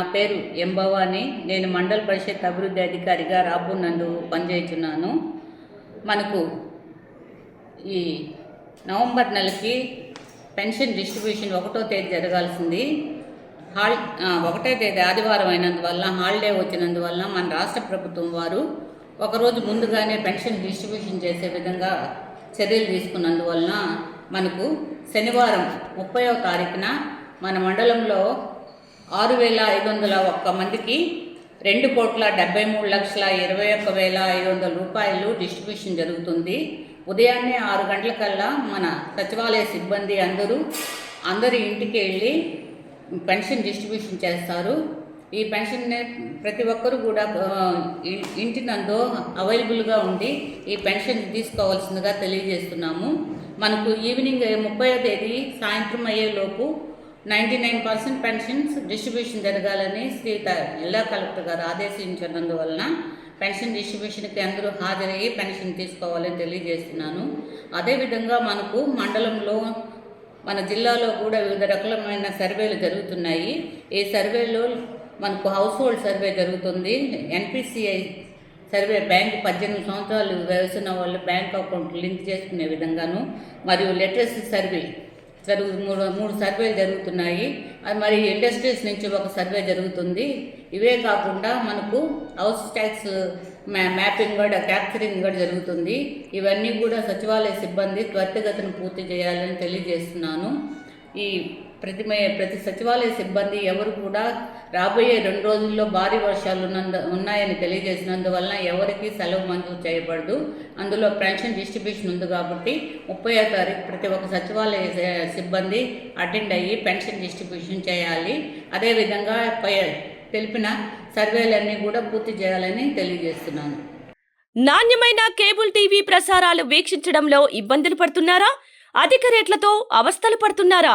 నా పేరు ఎంబవాని. నేను మండల పరిషత్ అభివృద్ధి అధికారిగా రాబోనందు పనిచేస్తున్నాను మనకు ఈ నవంబర్ నెలకి పెన్షన్ డిస్ట్రిబ్యూషన్ ఒకటో తేదీ జరగాల్సింది. హాల్ ఒకటో తేదీ ఆదివారం అయినందువల్ల హాలిడే వచ్చినందువల్ల మన రాష్ట్ర ప్రభుత్వం వారు ఒకరోజు ముందుగానే పెన్షన్ డిస్ట్రిబ్యూషన్ చేసే విధంగా చర్యలు తీసుకున్నందువలన మనకు శనివారం ముప్పయో తారీఖున మన మండలంలో ఆరు వేల ఐదు వందల ఒక్క మందికి రెండు కోట్ల డెబ్బై మూడు లక్షల ఇరవై ఒక్క వేల ఐదు వందల రూపాయలు డిస్ట్రిబ్యూషన్ జరుగుతుంది. ఉదయాన్నే ఆరు గంటలకల్లా మన సచివాలయ సిబ్బంది అందరూ అందరి ఇంటికి వెళ్ళి పెన్షన్ డిస్ట్రిబ్యూషన్ చేస్తారు. ఈ పెన్షన్ ప్రతి ఒక్కరూ కూడా ఇంటి నందు అవైలబుల్గా ఉండి ఈ పెన్షన్ తీసుకోవాల్సిందిగా తెలియజేస్తున్నాము. మనకు ఈవినింగ్ ముప్పై తేదీ సాయంత్రం అయ్యేలోపు ninety nine percent pensions distribution జరగాలని శ్రీ జిల్లా కలెక్టర్ గారు ఆదేశించినందువలన పెన్షన్ డిస్ట్రిబ్యూషన్కి అందరూ హాజరయ్యి పెన్షన్ తీసుకోవాలని తెలియజేస్తున్నాను. అదేవిధంగా మనకు మండలంలో మన జిల్లాలో కూడా వివిధ రకాలమైన సర్వేలు జరుగుతున్నాయి. ఈ సర్వేలో మనకు హౌస్ హోల్డ్ సర్వే జరుగుతుంది. ఎన్పిసిఐ సర్వే బ్యాంకు పద్దెనిమిది సంవత్సరాలు వయసున్న వాళ్ళు బ్యాంక్ అకౌంట్ లింక్ చేసుకునే విధంగాను మరియు లిటరసీ సర్వే జరుగు మూడు మూడు సర్వేలు జరుగుతున్నాయి. అది మరి ఇండస్ట్రీస్ నుంచి ఒక సర్వే జరుగుతుంది. ఇవే కాకుండా మనకు హౌస్ ట్యాక్స్ మ్యా మ్యాపింగ్ కూడా క్యాప్చరింగ్ కూడా జరుగుతుంది. ఇవన్నీ కూడా సచివాలయ సిబ్బంది త్వరితగతిని పూర్తి చేయాలని తెలియజేస్తున్నాను. ఈ ప్రతి ప్రతి సచివాలయ సిబ్బంది ఎవరు కూడా రాబోయే రెండు రోజుల్లో భారీ వర్షాలు ఉన్నందు ఉన్నాయని తెలియజేసినందువలన ఎవరికి సెలవు మంజూరు చేయబడదు. అందులో పెన్షన్ డిస్ట్రిబ్యూషన్ ఉంది కాబట్టి ముప్పై తారీఖు ప్రతి ఒక్క సచివాలయ సిబ్బంది అటెండ్ అయ్యి పెన్షన్ డిస్ట్రిబ్యూషన్ చేయాలి. అదేవిధంగా పై తెలిపిన సర్వేలన్నీ కూడా పూర్తి చేయాలని తెలియజేస్తున్నాను. నాణ్యమైన కేబుల్ టీవీ ప్రసారాలు వీక్షించడంలో ఇబ్బందులు పడుతున్నారా? అధిక రేట్లతో అవస్థలు పడుతున్నారా?